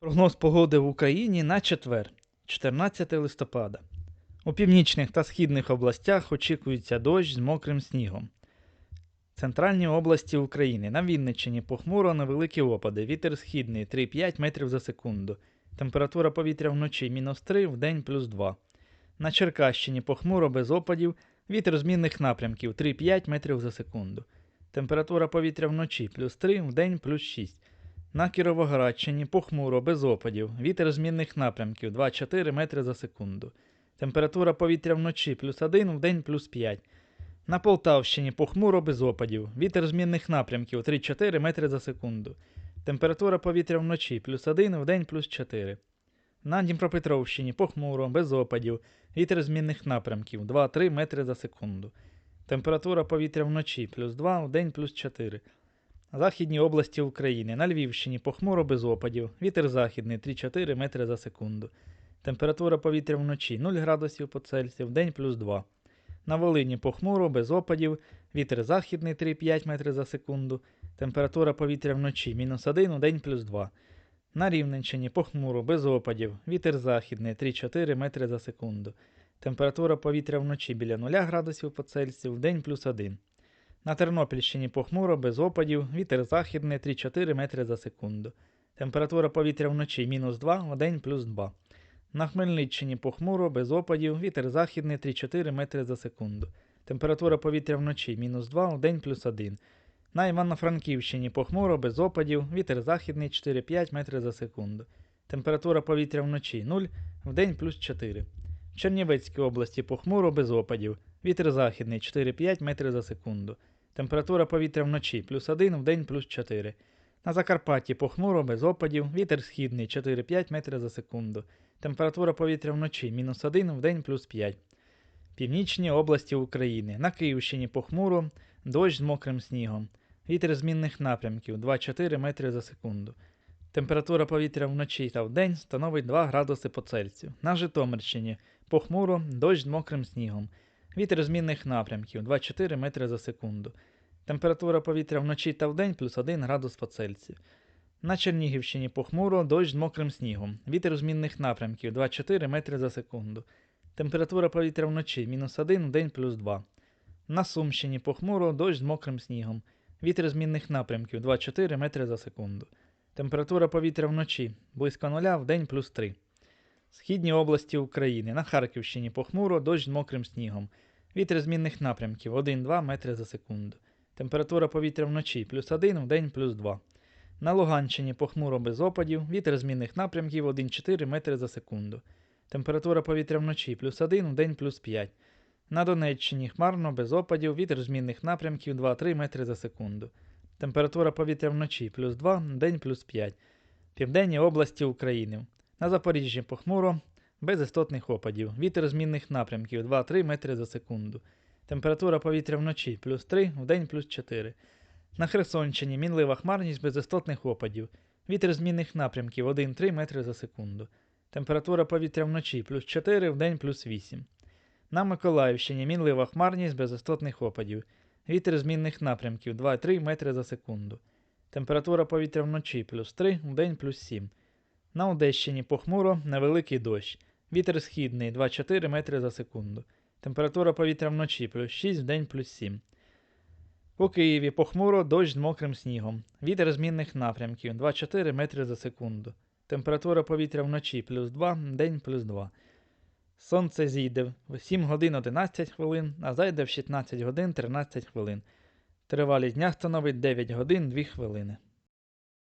Прогноз погоди в Україні на четвер, 14 листопада. У північних та східних областях очікується дощ з мокрим снігом. Центральні області України на Вінниччині похмуро невеликі опади. Вітер східний 3-5 метрів за секунду. Температура повітря вночі мінус 3, вдень плюс 2. На Черкащині похмуро без опадів. Вітер змінних напрямків 3-5 метрів за секунду. Температура повітря вночі плюс 3, вдень плюс 6. На Кіровоградщині похмуро, без опадів. Вітер змінних напрямків 2-4 метри за секунду. Температура повітря вночі плюс 1, вдень плюс 5. На Полтавщині похмуро без опадів. Вітер змінних напрямків 3-4 метри за секунду. Температура повітря вночі плюс 1, вдень плюс 4. На Дніпропетровщині похмуро, без опадів. Вітер змінних напрямків 2-3 метри за секунду. Температура повітря вночі плюс 2, вдень плюс 4. Західні області України. На Львівщині похмуро без опадів. Вітер західний 3-4 метри за секунду. Температура повітря вночі 0 градусів по Цельсію, вдень плюс 2. На Волині похмуро без опадів. Вітер західний 3-5 метри за секунду. Температура повітря вночі мінус 1, вдень плюс 2. На Рівненщині похмуро без опадів. Вітер західний 3-4 метри за секунду. Температура повітря вночі біля 0 градусів по Цельсію, вдень плюс 1. На Тернопільщині похмуро, без опадів, вітер західний 3-4 метри за секунду. Температура повітря вночі мінус 2, вдень плюс 2. На Хмельниччині похмуро, без опадів, вітер західний 3-4 метри за секунду. Температура повітря вночі мінус 2, вдень плюс 1. На Івано-Франківщині похмуро, без опадів, вітер західний 4-5 метри за секунду. Температура повітря вночі 0, вдень плюс 4. Чернівецькій області похмуро, без опадів, вітер західний 4-5 метри за секунду. Температура повітря вночі плюс 1, вдень плюс 4. На Закарпатті похмуро, без опадів, вітер східний 4-5 метрів за секунду. Температура повітря вночі мінус 1, вдень плюс 5. Північні області України. На Київщині похмуро, дощ з мокрим снігом. Вітер змінних напрямків 2-4 метри за секунду. Температура повітря вночі та вдень становить 2 градуси по Цельсію. На Житомирщині похмуро, дощ з мокрим снігом. Вітер змінних напрямків 2-4 метри за секунду. Температура повітря вночі та вдень плюс 1 градус по Цельсію. На Чернігівщині похмуро, дощ з мокрим снігом. Вітер змінних напрямків 2-4 метри за секунду. Температура повітря вночі мінус 1, вдень плюс 2. На Сумщині похмуро, дощ з мокрим снігом. Вітер змінних напрямків 2-4 метри за секунду. Температура повітря вночі близько 0, вдень плюс 3. Східні області України. На Харківщині похмуро, дощ з мокрим снігом. Вітер змінних напрямків 1-2 метри за секунду. Температура повітря вночі плюс 1, вдень плюс 2. На Луганщині похмуро без опадів. Вітер змінних напрямків 1-4 метри за секунду. Температура повітря вночі плюс 1, вдень плюс 5. На Донеччині хмарно без опадів. Вітер змінних напрямків 2-3 метри за секунду. Температура повітря вночі плюс 2, вдень плюс 5. Південні області України. На Запоріжжі похмуро, без істотних опадів. Вітер змінних напрямків 2-3 метри за секунду. Температура повітря вночі плюс 3, вдень плюс 4. На Херсонщині мінлива хмарність без істотних опадів. Вітер змінних напрямків 1-3 метри за секунду. Температура повітря вночі плюс 4, вдень плюс 8. На Миколаївщині мінлива хмарність без істотних опадів. Вітер змінних напрямків 2-3 метри за секунду. Температура повітря вночі плюс 3, вдень плюс 7. На Одещині похмуро, невеликий дощ. Вітер східний 2-4 метри за секунду. Температура повітря вночі плюс 6, вдень плюс 7. У Києві похмуро, дощ з мокрим снігом. Вітер змінних напрямків 2-4 метри за секунду. Температура повітря вночі плюс 2, вдень плюс 2. Сонце зійде в 7 годин 11 хвилин, а зайде в 16 годин 13 хвилин. Тривалість дня становить 9 годин 2 хвилини.